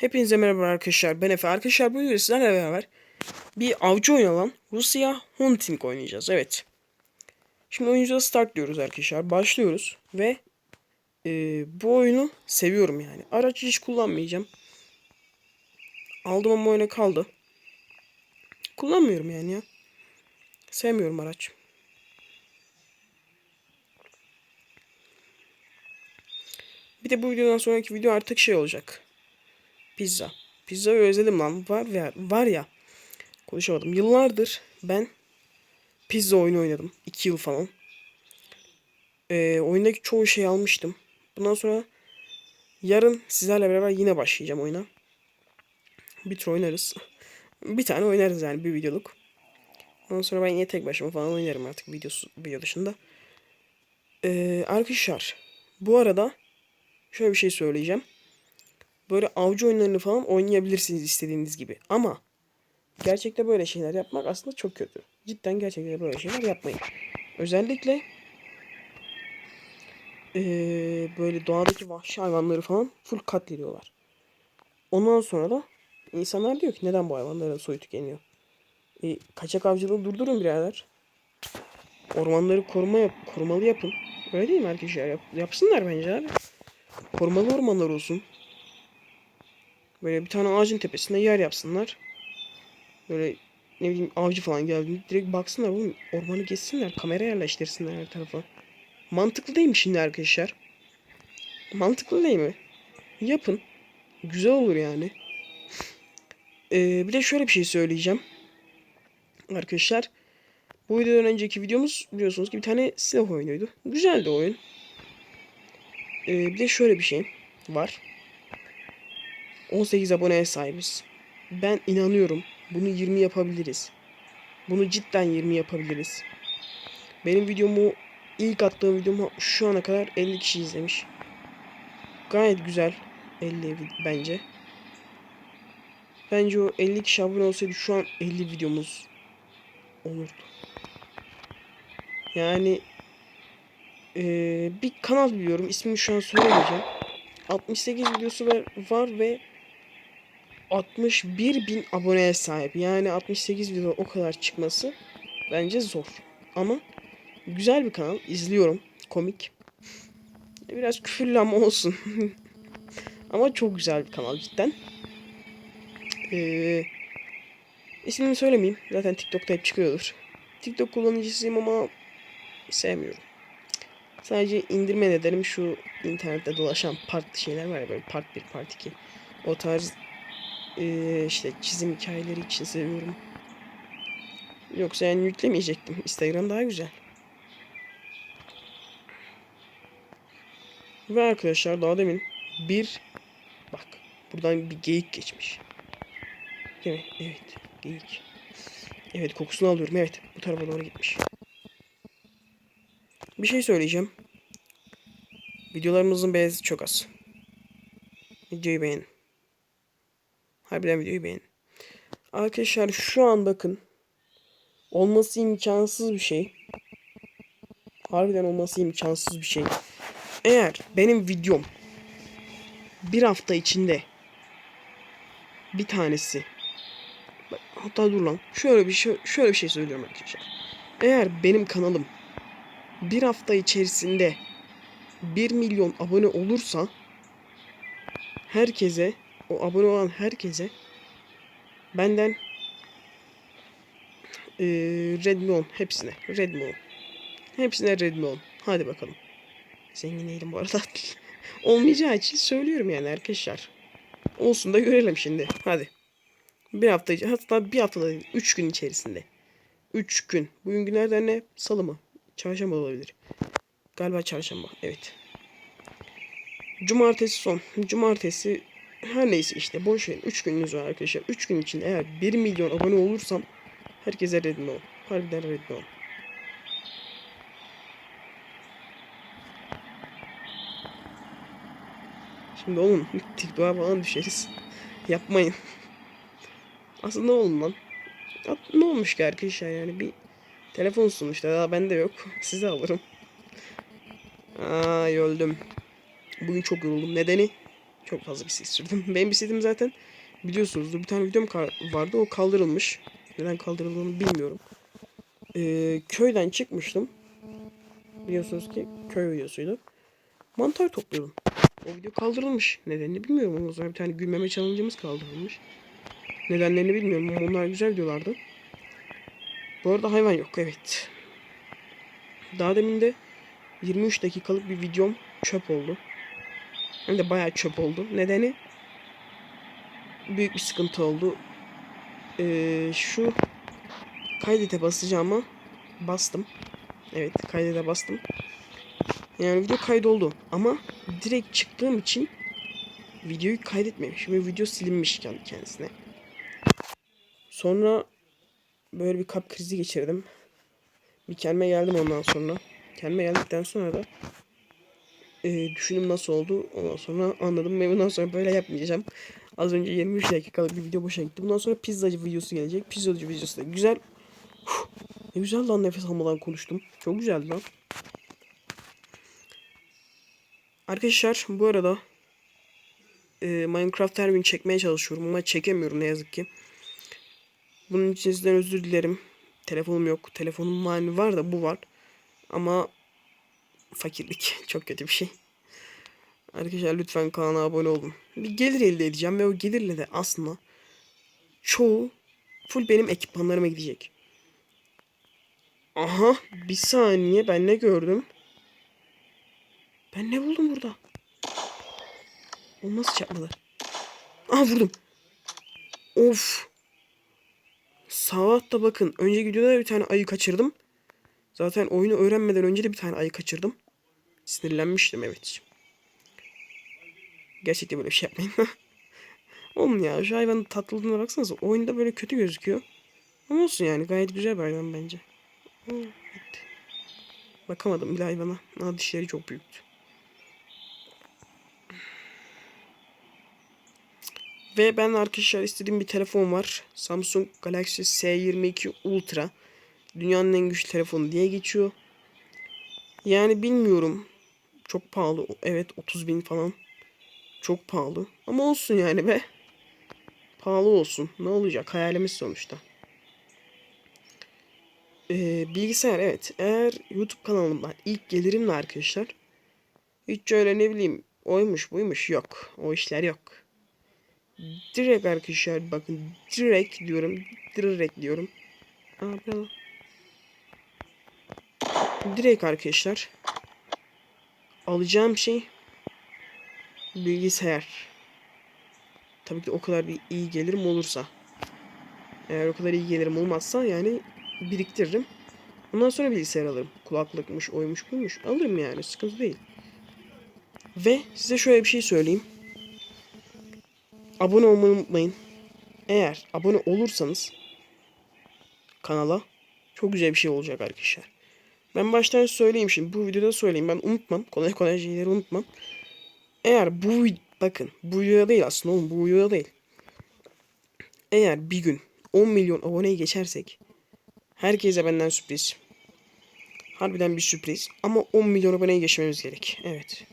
Hepinize merhaba arkadaşlar. Ben Efe. Arkadaşlar bu videoda sizlerle beraber bir avcı olan Rusya Hunting oynayacağız. Evet. Şimdi oyuncuda start diyoruz arkadaşlar. Başlıyoruz ve e, bu oyunu seviyorum yani. Araç hiç kullanmayacağım. Aldım ama oyuna kaldı. Kullanmıyorum yani ya. Sevmiyorum araç. Bir de bu videodan sonraki video artık şey olacak. Pizza. Pizzayı özledim lan. Var ya, var ya. Konuşamadım. Yıllardır ben pizza oyunu oynadım. 2 yıl falan. Ee, oyundaki çoğu şeyi almıştım. Bundan sonra yarın sizlerle beraber yine başlayacağım oyuna. Bir tur oynarız. Bir tane oynarız yani bir videoluk. Ondan sonra ben yine tek başıma falan oynarım artık videosu, video dışında. Ee, arkadaşlar bu arada şöyle bir şey söyleyeceğim. Böyle avcı oyunlarını falan oynayabilirsiniz istediğiniz gibi. Ama gerçekte böyle şeyler yapmak aslında çok kötü. Cidden gerçekten böyle şeyler yapmayın. Özellikle ee, böyle doğadaki vahşi hayvanları falan full katlediyorlar. Ondan sonra da insanlar diyor ki neden bu hayvanların soyu tükeniyor? E, kaçak avcılığı durdurun birader. Ormanları koruma yap korumalı yapın. Öyle değil mi arkadaşlar? Yap yapsınlar bence abi. Korumalı ormanlar olsun. Böyle bir tane ağacın tepesinde yer yapsınlar. Böyle ne bileyim avcı falan geldiğinde direkt baksınlar oğlum ormanı geçsinler kamera yerleştirsinler her tarafa. Mantıklı değil mi şimdi arkadaşlar? Mantıklı değil mi? Yapın. Güzel olur yani. Ee, bir de şöyle bir şey söyleyeceğim. Arkadaşlar. Bu videodan önceki videomuz biliyorsunuz ki bir tane silah oyunuydu. Güzeldi oyun. Ee, bir de şöyle bir şey var. 18 aboneye sahibiz. Ben inanıyorum. Bunu 20 yapabiliriz. Bunu cidden 20 yapabiliriz. Benim videomu ilk attığım videomu şu ana kadar 50 kişi izlemiş. Gayet güzel. 50 bence. Bence o 50 kişi abone olsaydı şu an 50 videomuz olurdu. Yani ee, bir kanal biliyorum. İsmini şu an söylemeyeceğim. 68 videosu var, ve 61 bin aboneye sahip. Yani 68 video o kadar çıkması bence zor. Ama güzel bir kanal. izliyorum. Komik. Biraz küfürlü ama olsun. ama çok güzel bir kanal cidden. Ee, ismini söylemeyeyim. Zaten TikTok'ta hep çıkıyordur. TikTok kullanıcısıyım ama sevmiyorum. Sadece indirme nedenim şu internette dolaşan part şeyler var ya böyle part 1, part 2. O tarz ee, işte çizim hikayeleri için seviyorum. Yoksa yani yüklemeyecektim. Instagram daha güzel. Ve arkadaşlar daha demin bir bak buradan bir geyik geçmiş. Değil mi? Evet geyik. Evet kokusunu alıyorum. Evet bu tarafa doğru gitmiş. Bir şey söyleyeceğim. Videolarımızın beğenisi çok az. Videoyu beğenin. Harbiden videoyu beğenin. Arkadaşlar şu an bakın. Olması imkansız bir şey. Harbiden olması imkansız bir şey. Eğer benim videom bir hafta içinde bir tanesi hatta dur lan şöyle bir şey şöyle bir şey söylüyorum arkadaşlar. Eğer benim kanalım bir hafta içerisinde 1 milyon abone olursa herkese o abone olan herkese benden e, Redmi 10 hepsine Redmi 10 hepsine Redmi 10 hadi bakalım. Zengin değilim bu arada. Olmayacağı için söylüyorum yani arkadaşlar. Olsun da görelim şimdi. Hadi. Bir hafta hatta bir hafta değil 3 gün içerisinde. 3 gün. Bugün günlerden ne? Salı mı? Çarşamba olabilir. Galiba çarşamba. Evet. Cumartesi son. Cumartesi her neyse işte boş verin. 3 gününüz var arkadaşlar. 3 gün için eğer 1 milyon abone olursam herkese redmi ol. Harbiden redmi ol. Şimdi oğlum TikTok'a falan düşeriz. Yapmayın. Aslında olun lan. Ne olmuş ki arkadaşlar yani bir telefon sonuçta daha bende yok. Size alırım. Aa öldüm. Bugün çok yoruldum. Nedeni? Çok fazla bisiklet sürdüm. Benim bisikletim zaten biliyorsunuzdur. Bir tane videom vardı. O kaldırılmış. Neden kaldırıldığını bilmiyorum. Ee, köyden çıkmıştım. Biliyorsunuz ki köy videosuydu. Mantar topluyordum. O video kaldırılmış. Nedenini bilmiyorum. Ondan sonra bir tane gülmeme challenge'ımız kaldırılmış. Nedenlerini bilmiyorum ama onlar güzel videolardı. Bu arada hayvan yok evet. Daha demin de 23 dakikalık bir videom çöp oldu. Hem de bayağı çöp oldu. Nedeni büyük bir sıkıntı oldu. Ee, şu kaydete basacağıma bastım. Evet kaydete bastım. Yani video kaydoldu ama direkt çıktığım için videoyu kaydetmemiş ve video silinmiş kendi kendisine. Sonra böyle bir kalp krizi geçirdim. Bir kendime geldim ondan sonra. Kendime geldikten sonra da e, düşünüm nasıl oldu ondan sonra anladım ve bundan sonra böyle yapmayacağım. Az önce 23 dakikalık bir video boşa gitti. Bundan sonra pizzacı videosu gelecek. Pizzacı videosu da güzel. Uf, ne güzel lan nefes almadan konuştum. Çok güzeldi lan. Arkadaşlar bu arada e, Minecraft her gün çekmeye çalışıyorum ama çekemiyorum ne yazık ki. Bunun için sizden özür dilerim. Telefonum yok. Telefonum var da bu var. Ama fakirlik çok kötü bir şey. Arkadaşlar lütfen kanala abone olun. Bir gelir elde edeceğim ve o gelirle de aslında çoğu full benim ekipmanlarıma gidecek. Aha bir saniye ben ne gördüm? Ben ne buldum burada? O nasıl çarpmadı? Aa vurdum. Of. Savatta bakın. Önceki videoda da bir tane ayı kaçırdım. Zaten oyunu öğrenmeden önce de bir tane ayı kaçırdım. Sinirlenmiştim evet. Gerçekten böyle bir şey yapmayın. Oğlum ya şu hayvanın tatlılığına baksanıza. Oyunda böyle kötü gözüküyor. Ama olsun yani gayet güzel bir hayvan bence. Evet. Bakamadım bile hayvana. Aa, dişleri çok büyüktü. Ve ben arkadaşlar istediğim bir telefon var. Samsung Galaxy S22 Ultra. Dünyanın en güçlü telefonu diye geçiyor. Yani bilmiyorum. Çok pahalı. Evet 30 bin falan. Çok pahalı. Ama olsun yani be. Pahalı olsun. Ne olacak? Hayalimiz sonuçta. Ee, bilgisayar evet. Eğer YouTube kanalımdan ilk gelirimle arkadaşlar. Hiç öyle ne bileyim oymuş buymuş yok. O işler yok. Direkt arkadaşlar bakın direkt diyorum. Direkt diyorum. Aa, bravo. Direkt arkadaşlar. Alacağım şey bilgisayar. Tabii ki o kadar bir iyi gelirim olursa. Eğer o kadar iyi gelirim olmazsa yani biriktiririm. Ondan sonra bilgisayar alırım. Kulaklıkmış, oymuş, buymuş. Alırım yani. Sıkıntı değil. Ve size şöyle bir şey söyleyeyim. Abone olmayı unutmayın. Eğer abone olursanız kanala çok güzel bir şey olacak arkadaşlar. Ben baştan söyleyeyim şimdi. Bu videoda söyleyeyim. Ben unutmam. Kolay kolay şeyleri unutmam. Eğer bu bakın bu videoda değil aslında oğlum bu videoda değil. Eğer bir gün 10 milyon aboneyi geçersek herkese benden sürpriz. Harbiden bir sürpriz. Ama 10 milyon aboneyi geçmemiz gerek. Evet.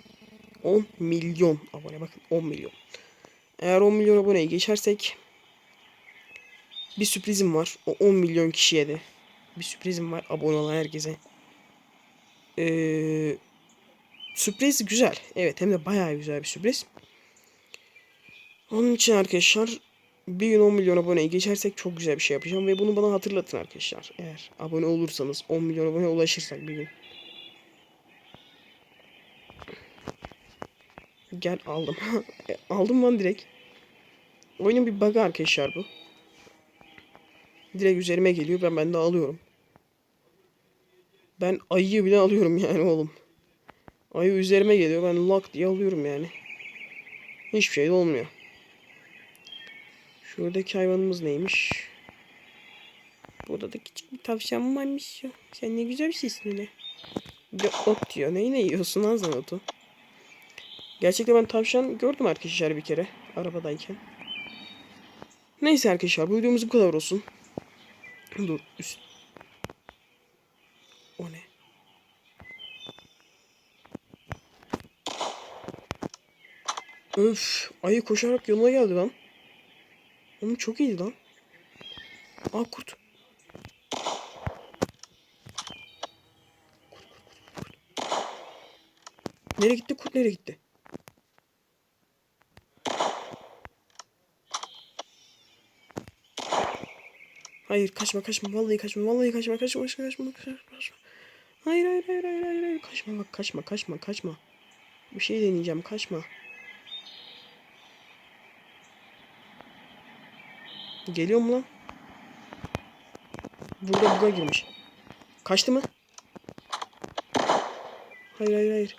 10 milyon abone. Bakın 10 milyon. Eğer 10 milyon aboneyi geçersek bir sürprizim var. O 10 milyon kişiye de bir sürprizim var abone olan herkese. Ee, sürpriz güzel. Evet hem de bayağı güzel bir sürpriz. Onun için arkadaşlar bir gün 10 milyon aboneyi geçersek çok güzel bir şey yapacağım ve bunu bana hatırlatın arkadaşlar. Eğer abone olursanız 10 milyon abone ulaşırsak bir gün. Gel aldım. E, aldım lan direkt. Oyunun bir bug'ı arkadaşlar bu. Direkt üzerime geliyor ben ben de alıyorum. Ben ayıyı bile alıyorum yani oğlum. Ayı üzerime geliyor ben lock diye alıyorum yani. Hiçbir şey de olmuyor. Şuradaki hayvanımız neymiş? Burada da küçük bir tavşan varmış ya. Sen ne güzel bir şeysin öyle. Bir de ot diyor. Neyi ne yiyorsun lan sen otu? Gerçekten ben tavşan gördüm arkadaşlar bir kere. Arabadayken. Neyse arkadaşlar bu videomuz bu kadar olsun. Dur üst. Öf. Ayı koşarak yanına geldi lan. Oğlum çok iyiydi lan. Aa kurt. Nereye gitti? Kurt nereye gitti? Hayır kaçma kaçma vallahi kaçma vallahi kaçma kaçma kaçma kaçma kaçma kaçma. Hayır hayır hayır hayır hayır, hayır. kaçma bak kaçma kaçma kaçma. Bir şey deneyeceğim kaçma. Geliyor mu lan? Burada buga girmiş. Kaçtı mı? Hayır hayır hayır.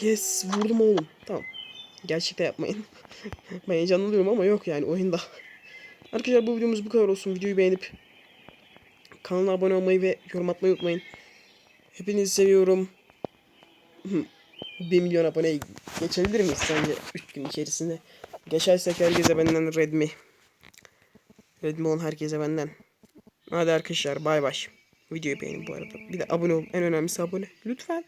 Yes vurdum oğlum. Tamam. Gerçekte yapmayın. ben heyecanlanıyorum ama yok yani oyunda. Arkadaşlar bu videomuz bu kadar olsun. Videoyu beğenip kanala abone olmayı ve yorum atmayı unutmayın. Hepinizi seviyorum. 1 milyon abone geçebilir miyiz sence 3 gün içerisinde? Geçersek herkese benden Redmi. Redmi olan herkese benden. Hadi arkadaşlar bay bay. Videoyu beğenin bu arada. Bir de abone olun. En önemlisi abone. Lütfen.